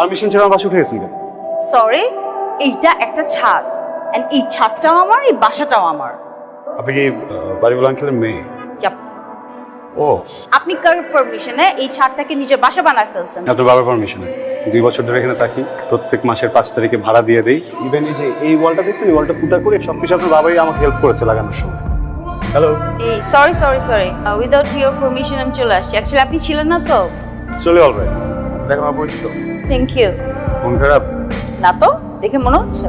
Permission ছাড়া আমার বাসা উঠে গেছেন কেন সরি এইটা একটা ছাদ। এন্ড এই ছাদটাও আমার এই বাসাটাও আমার। আপনি কি বাড়িওয়ালা আঙ্কেলের মেয়ে? ও। আপনি কার পারমিশনে এই ছাদটাকে নিজের বাসা বানায় ফেলছেন? আপনার বাবার পারমিশনে দুই বছর ধরে এখানে থাকি। প্রত্যেক মাসের পাঁচ তারিখে ভাড়া দিয়ে দেই। ইভেন এই যে এই ওয়ালটা দেখছেন এই ওয়ালটা ফুটা করে সব কিছু আপনার বাবাই আমাকে হেল্প করেছে লাগানোর সময়। হ্যালো এই sorry sorry sorry without your permission আমি চলে আসছি। অ্যাকচুয়ালি আপনি ছিলেন না তো? চলে অলরাইট দেখো আমার পরিচিত। থ্যাংক ইউ মন খারাপ? না তো দেখে মনে হচ্ছে?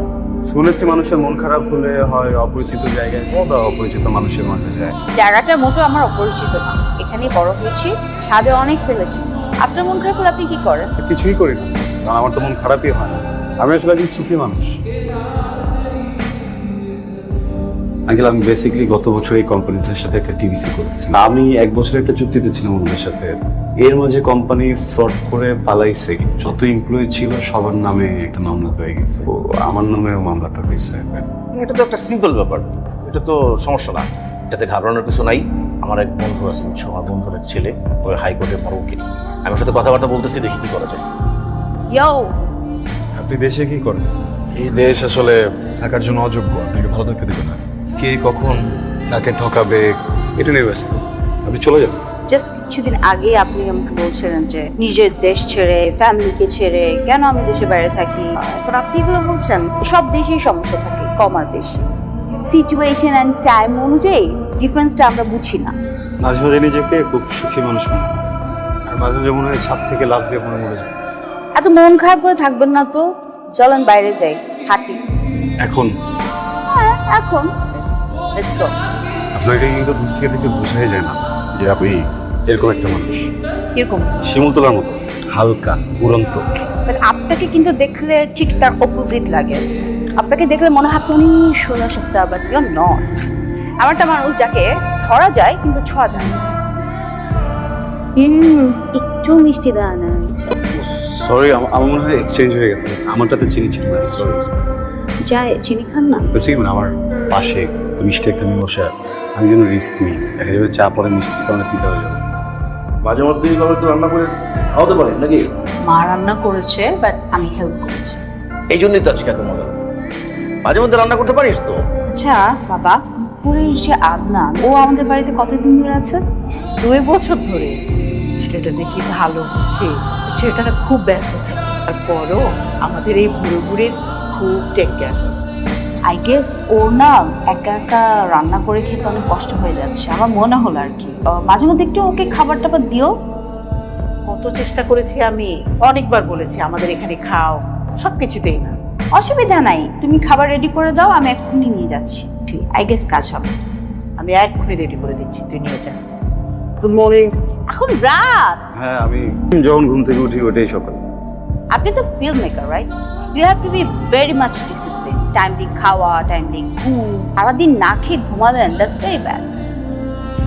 শুনেছি মানুষের মন খারাপ হলে হয় অপরিচিত জায়গায় যায় বা অপরিচিত মানুষের মাঝে যায়। জায়গাটা মোটো আমার অপরিচিত না। এখানে বড় হয়েছি ছাদে অনেক ফেলেছি। আপনার মন খারাপ হলে আপনি কি করেন? কিছুই করি না কারণ আমার তো মন খারাপই হয় না। আমি আসলে একজন সুখী মানুষ। আঙ্কেল আমি বেসিক্যালি গত বছর এই কোম্পানিটার সাথে একটা টিভিসি করেছি। আমি এক বছর একটা চুক্তিতে ছিলাম ওনাদের সাথে। এর মাঝে কোম্পানি ফ্রড করে পালাইছে যত এমপ্লয়ি ছিল সবার নামে একটা মামলা হয়ে গেছে। তো আমার নামেও মামলাটা হয়েছে। এটা তো একটা সিম্পল ব্যাপার। এটা তো সমস্যা না। এটাতে ঘাবড়ানোর কিছু নাই। আমার এক বন্ধু আছে বুঝছ? আমার বন্ধুর এক ছেলে ওই হাইকোর্টে বড় উকিল। আমি ওর সাথে কথাবার্তা বলতেছি দেখি কি করা যায়। ইয়ো আপনি দেশে কি করেন? এই দেশ আসলে থাকার জন্য অযোগ্য। আপনাকে ভালো থাকতে দেবে না? কে কখন কাকে ঠকাবে এটা নিয়ে ব্যস্ত। আপনি চলে যান। জাস্ট কিছুদিন আগে আপনি আমাকে বলছিলেন যে নিজের দেশ ছেড়ে ফ্যামিলিকে ছেড়ে কেন আমি দেশে বাইরে থাকি? এখন আপনি এগুলো বলছেন সব দেশেই সমস্যা থাকে কম আর বেশি। সিচুয়েশন অ্যান্ড টাইম অনুযায়ী ডিফারেন্সটা আমরা বুঝি না। মাঝে মাঝে নিজেকে খুব সুখী মানুষ মনে আর মাঝে মাঝে মনে হয় ছাদ থেকে লাভ দিয়ে মনে মরে যায়। এত মন খারাপ করে থাকবেন না তো? চলেন বাইরে যাই হাঁটি। এখন? হ্যাঁ এখন। লেটস গো আপনাকে কিন্তু দূর থেকে থেকে বোঝাই যায় না যে আপনি এরকম একটা মানুষ। কীরকম? শিমুল তোলার মতো হালকা উড়ন্ত। আপনাকে কিন্তু দেখলে ঠিক তার অপোজিট লাগে। আপনাকে দেখলে মনে হয় আপনি ষোলো সপ্তাহ বাট ইউর নট আমার একটা মানুষ যাকে ধরা যায় কিন্তু ছোঁয়া যায় একটু মিষ্টি দেওয়া না সরি আমার মনে হয় এক্সচেঞ্জ হয়ে গেছে। আমারটাতে চিনি ছিল না সরি যায় চিনি খান না? মানে আমার পাশে তো মিষ্টি একটা নিয়ে বসে আমি যেন রিস্ক নিই। দেখা যাবে চা পরে মিষ্টির কারণে দিতে হয়ে যাবে মাঝে মধ্যে এইভাবে তো রান্না করে খাওয়াতে পারেন নাকি? মা রান্না করেছে বাট আমি হেল্প করেছি। এই জন্যই তো আজকে এত মজা। মাঝে মধ্যে রান্না করতে পারিস তো? আচ্ছা বাবা পুরীর যে আদনান ও আমাদের বাড়িতে কতদিন ধরে আছে? দুই বছর ধরে। ছেলেটা যে কি ভালো বুঝছিস? ছেলেটা খুব ব্যস্ত থাকে। তারপরও আমাদের এই বুড়ো বুড়ির খুব টেক কেয়ার আই গেস ওর না একা একা রান্না করে খেতে অনেক কষ্ট হয়ে যাচ্ছে। আমার মনে হলো আর কি। মাঝে মধ্যে একটু ওকে খাবার টাবার দিও। কত চেষ্টা করেছি আমি অনেকবার বলেছি আমাদের এখানে খাও সব কিছুতেই না। অসুবিধা নাই তুমি খাবার রেডি করে দাও আমি এক্ষুনি নিয়ে যাচ্ছি। আই গেস কাজ হবে। আমি এক্ষুনি রেডি করে দিচ্ছি তুই নিয়ে যা। গুড মর্নিং এখন রাত। হ্যাঁ আমি যখন ঘুম থেকে উঠি ওটাই সকাল। আপনি তো filmmaker right you have to be very much discipline timely খাওয়া টাইমলি ঘুম। সারাদিন না খেয়ে ঘুমালেন দ্যাটস ভেরি ব্যাড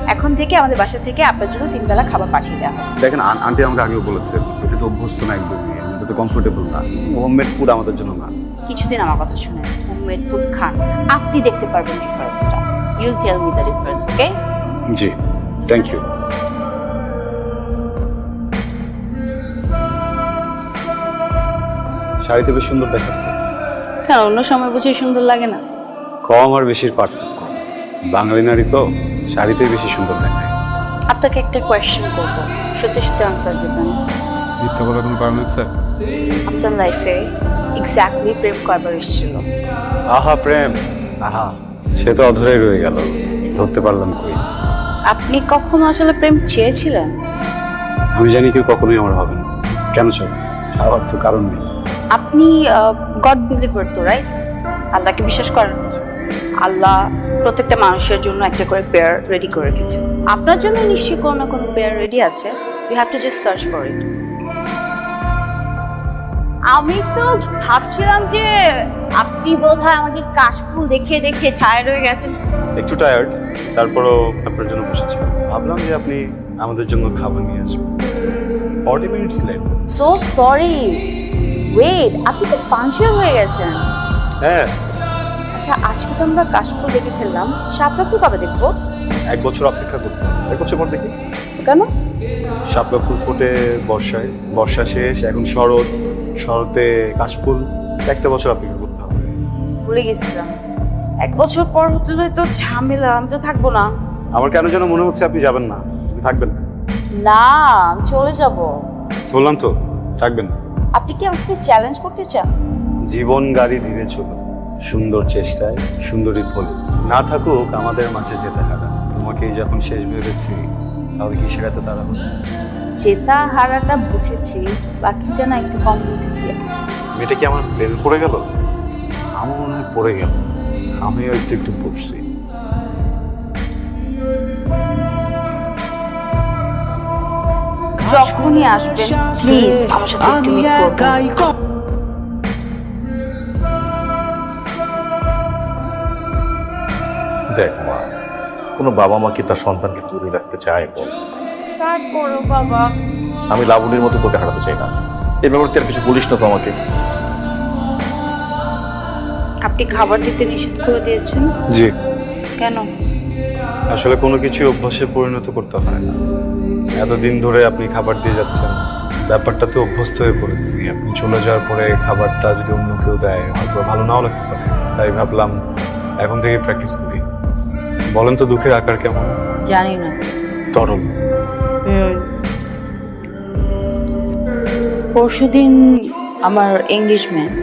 এখন থেকে আমাদের বাসা থেকে আপনার জন্য তিন বেলা খাবার পাঠিয়ে দেওয়া হবে। দেখেন আন- আন্টি আমাকে আগেও বলেছে এটা তো অভ্যস্ত না একদমই আমি তো কমফোর্টেবল না। হোমমেড ফুড আমাদের জন্য না। কিছুদিন আমার কথা শুনেন হোমমেড ফুড খান। আপনি দেখতে পারবেন ডিফারেন্সটা you'll tell me the difference okay ji thank you শাড়িতে বেশ সুন্দর দেখাচ্ছে। হ্যাঁ অন্য সময় বুঝে সুন্দর লাগে না। কম আর বেশির পার্থক্য। বাঙালি নারী তো শাড়িতেই বেশি সুন্দর দেখায়। আপনাকে একটা কোয়েশ্চেন করব। সত্যি সত্যি আনসার দেবেন। মিথ্যা বলার কোনো কারণ আছে আপনার লাইফে এক্স্যাক্টলি প্রেম কয়বার এসেছিল। আহা প্রেম। আহা সে তো অধরেই রয়ে গেল। ধরতে পারলাম কই। আপনি কখনো আসলে প্রেম চেয়েছিলেন? আমি জানি কেউ কখনোই আমার হবে না। কেন চাই চাওয়ার তো কারণ নেই। আপনি গড বিলিভার তো রাইট আল্লাহকে বিশ্বাস করেন। আল্লাহ প্রত্যেকটা মানুষের জন্য একটা করে পেয়ার রেডি করে রেখেছে। আপনার জন্য নিশ্চয়ই কোনো না কোনো পেয়ার রেডি আছে। You have to just search for it আমি তো ভাবছিলাম যে আপনি বোধহয় আমাকে কাশফুল দেখে দেখে ছায়া রয়ে গেছেন। একটু টায়ার্ড তারপরও আপনার জন্য বসেছি। ভাবলাম যে আপনি আমাদের জন্য খাবার নিয়ে আসবেন। Forty minutes late so sorry wait আপনি তো পাঞ্চুয়াল হয়ে গেছেন। হ্যাঁ। আচ্ছা আজকে তো আমরা কাশফুল দেখে ফেললাম। শাপলা ফুল কবে দেখব? এক বছর অপেক্ষা করতে হবে। এক বছর পর দেখি। কেন? শাপলা ফুল ফোটে বর্ষায়। বর্ষা শেষ এখন শরৎ। শরতে কাশফুল। একটা বছর অপেক্ষা করতে হবে। ভুলে গেছিলাম। এক বছর পর হতে তো ঝামেলা আমি তো থাকব না। আমার কেন যেন মনে হচ্ছে আপনি যাবেন না। আপনি থাকবেন না আমি চলে যাব। বললাম তো থাকবেন না। আপনি কি আমার সাথে চ্যালেঞ্জ করতে চান? জীবন গাড়ি ধীরে চলো সুন্দর চেষ্টায় সুন্দরী ফল। না থাকুক আমাদের মাঝে যেতে হারা। তোমাকেই যখন শেষ ভেবেছি তাহলে কি সেটা তো তারা জেতা হারাটা বুঝেছি বাকিটা না একটু কম বুঝেছি। মেয়েটা কি আমার প্রেম পড়ে গেল? আমার মনে হয় পড়ে গেল। আমিও একটু একটু পড়ছি। যখনই আসবেন প্লিজ আমার সাথে একটু মিট করবেন। দেখ মা কোনো বাবা মা কি তার সন্তানকে দূরে রাখতে চায় বল? তারপরও বাবা। আমি লাবণীর মতো তোকে হারাতে চাই না। এই ব্যাপারে তুই আর কিছু বলিস না তো আমাকে। আপনি খাবার দিতে নিষেধ করে দিয়েছেন? জি। কেন? আসলে কোনো কিছু অভ্যাসে পরিণত করতে হয় না। এতদিন ধরে আপনি খাবার দিয়ে যাচ্ছেন ব্যাপারটা তো অভ্যস্ত হয়ে পড়েছি। আপনি চলে যাওয়ার পরে খাবারটা যদি অন্য কেউ দেয় হয়তো ভালো নাও লাগতে পারে। তাই ভাবলাম এখন থেকে প্র্যাকটিস করি। বলেন তো দুঃখের আকার কেমন? জানি না। তরল। পরশুদিন আমার এঙ্গেজমেন্ট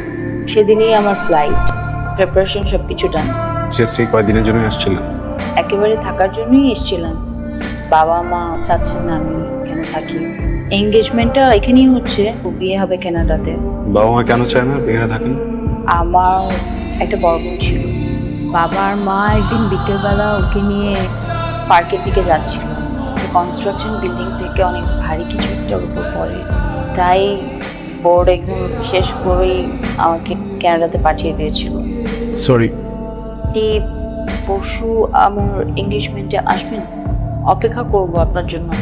সেদিনই আমার ফ্লাইট প্রিপারেশন সব কিছু ডান জাস্ট এই কয়েকদিনের জন্য আসছিলেন একেবারে থাকার জন্যই এসেছিলাম। বাবা মা চাচ্ছেন না আমি এখানে থাকি। এঙ্গেজমেন্টটা এখানেই হচ্ছে। বিয়ে হবে কেনাডাতে বাবা মা কেন চায় না বেড়ে থাকেন? আমার একটা বড় বোন ছিল। বাবার মা একদিন বিকেলবেলা ওকে নিয়ে পার্কের দিকে যাচ্ছিল। কনস্ট্রাকশন বিল্ডিং থেকে অনেক ভারী কিছু একটা ওর উপর পড়ে। তাই বোর্ড এক্সাম শেষ করেই আমাকে কানাডাতে পাঠিয়ে দিয়েছিল। সরি আপনি পরশু আমার এঙ্গেজমেন্টে আসবেন? অপেক্ষা করব আপনার জন্য।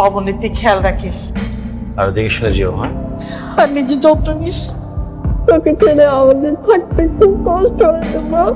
অবনীতি খেয়াল রাখিস। আর দেখে শুনে যেও হ্যাঁ? আর নিজে যত্ন নিস। তোকে ছেড়ে আমাদের থাকতে খুব কষ্ট হয় থাকিস।